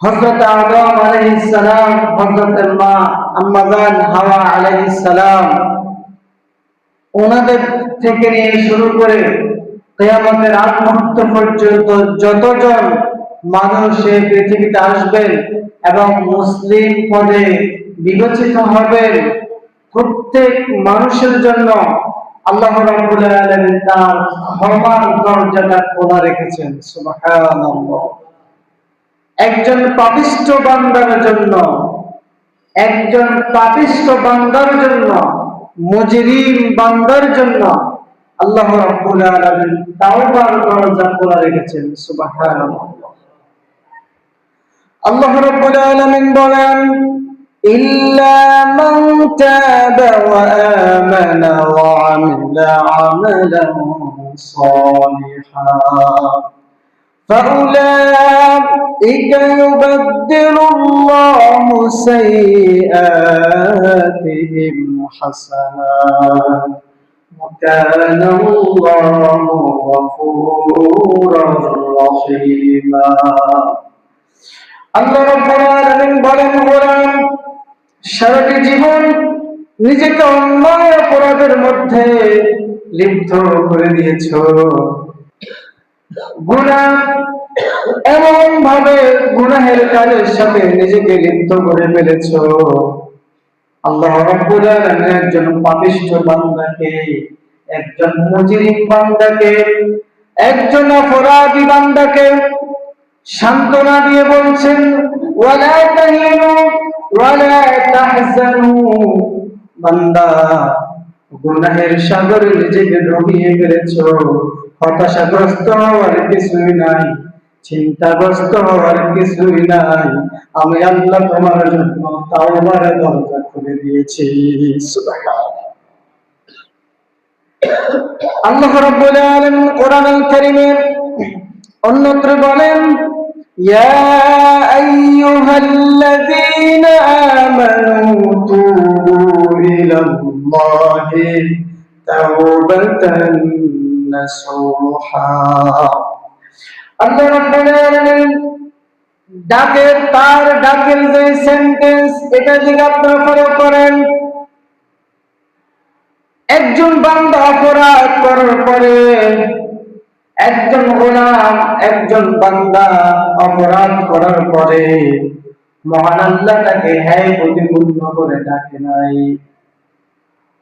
হযরত আদম আলাইহিস সালাম, হযরত মা আম্মাজান হাওয়া আলাইহিস সালাম, ওনাদের থেকে নিয়ে শুরু করে কিয়ামতের আগ মুহূর্ত পর্যন্ত যতজন মানুষ এই পৃথিবীতে আসবেন এবং মুসলিম পদে বিবেচিত হবেন, প্রত্যেক মানুষের জন্য আল্লাহ রাব্বুল আলামিন তার ক্ষমার দরজাটা খোলা রেখেছেন। সুবহানাল্লাহ। একজন পাপিষ্ট বান্দার জন্য, একজন পাপিষ্ট বান্দার জন্য, মজরিম বান্দার জন্য আল্লাহ রাব্বুল আলামিন তাওবার দরজা খোলা রেখেছেন, সুবহানাল্লাহ। আল্লাহ রাব্বুল আলামিন বলেন, ইল্লা মান তাবা ওয়া আমানা ওয়া আমিলা আমালান সালিহা। فأولئك يبدل الله سيئاتهم حسنات وكان الله غفورا رحيما আল্লাহ রাব্বুল আলামিন বলেন কোরআন সারাটি জীবন নিজেকে অন্যায় অপরাধের মধ্যে লিপ্ত করে দিয়েছো গুনাহ এমন ভাবে কাজের সাথে নিজেকে লিপ্ত করে ফেলেছো। আল্লাহ আলামিন একজন পাপিষ্ঠ বান্দাকে, একজন মুজরিম বান্দাকে, একজন অপরাধী বান্দাকে দিয়ে বলছেন, ওয়ালা তাহিনু, ওয়ালা তাহজানু। বান্দা, গুনাহের সাগরে নিজেকে ডুবিয়ে ফেলেছো। হতাশাগ্রস্ত হওয়ার কিছুই নাই, চিন্তাগ্রস্ত হওয়ার কিছুই নাই। আমি আল্লাহ তোমার জন্য তাওবার দরজা খুলে দিয়েছি। আল্লাহ রাব্বুল আলামিন কোরআনুল কারীমে অন্যত্র বলেন, ইয়া আইয়ুহাল্লাযীনা আমানু তুবু ইলাল্লাহি তাওবাতান ডাকের, তার ডাকের যে সেন্টেন্স এটা যদি আপনারা ফলো করেন, একজন বান্দা অপরাধ করার পরে একজন গোলাম, একজন বান্দা অপরাধ করার পরে মহান আল্লাহ তাকে হ্যাঁ প্রতিপূর্ণ করে ডাকে নাই।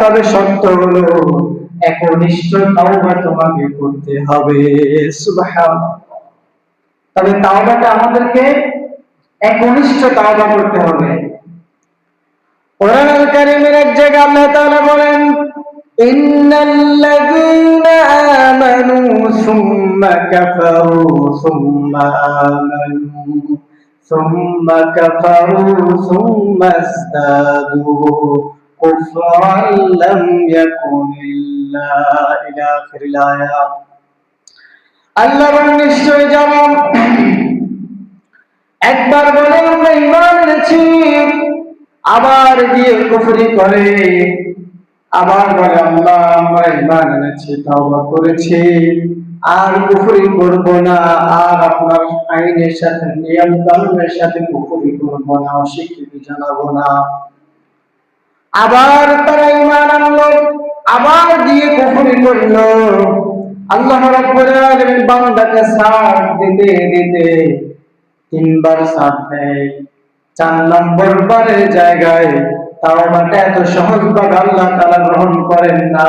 তবে শর্ত হলো, একনিষ্ঠ তাওবা তোমাকে করতে হবে। তবে তাওবাটা আমাদেরকে একনিষ্ঠ তাওবা করতে হবে। কোরআন আল কারীমের এক জায়গায় আল্লাহ তাআলা বলেন, ইন্নাল্লাযীনা আমানু সুম্মা কাফারু সুম্মা ইসতাদু কুফরান লাম ইয়াকুনিল্লা ইলা আখিরিল আয়াত আল্লাহ নিশ্চয় জানো একবার বলে আমরা ঈমান এনেছি, আবার গিয়ে কুফরি করে। আবার বলে, আল্লাহ, আমরা ইমান এনেছি, তাওবা করেছি। আর কুফরি করব না, আর আপনার আইনের সাথে নিয়ম কানুনের সাথে কুফরি করব না, অস্বীকৃতি জানাব না। আবার তারা ইমান আনলো, আবার গিয়ে কুফরি করল। আল্লাহ রাব্বুল আলামিন বান্দাকে সাথ দিতে দিতে তিনবার সাথ দেয়। চার নম্বর বারের জায়গায় তাও বাটা এত সহজ ভাবে আল্লাহ তালা গ্রহণ করেন না।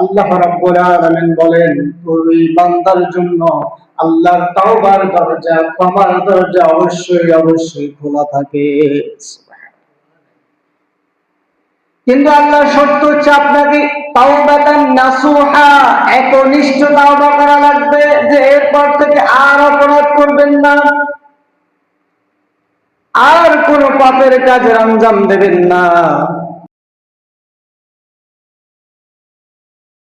আল্লাহ রাব্বুল আলামিন বলেন, ওই বান্দার জন্য আল্লাহর দরজা, ক্ষমার দরজা অবশ্যই অবশ্যই খোলা থাকে। কিন্তু আল্লাহ সত্য হচ্ছে আপনাকে তাওবাতান নাসুহা, একনিষ্ঠ তাওবা করা লাগবে, যে এরপর থেকে আর অপরাধ করবেন না। আর কোন পাপের কাজের আঞ্জাম দেবেন না।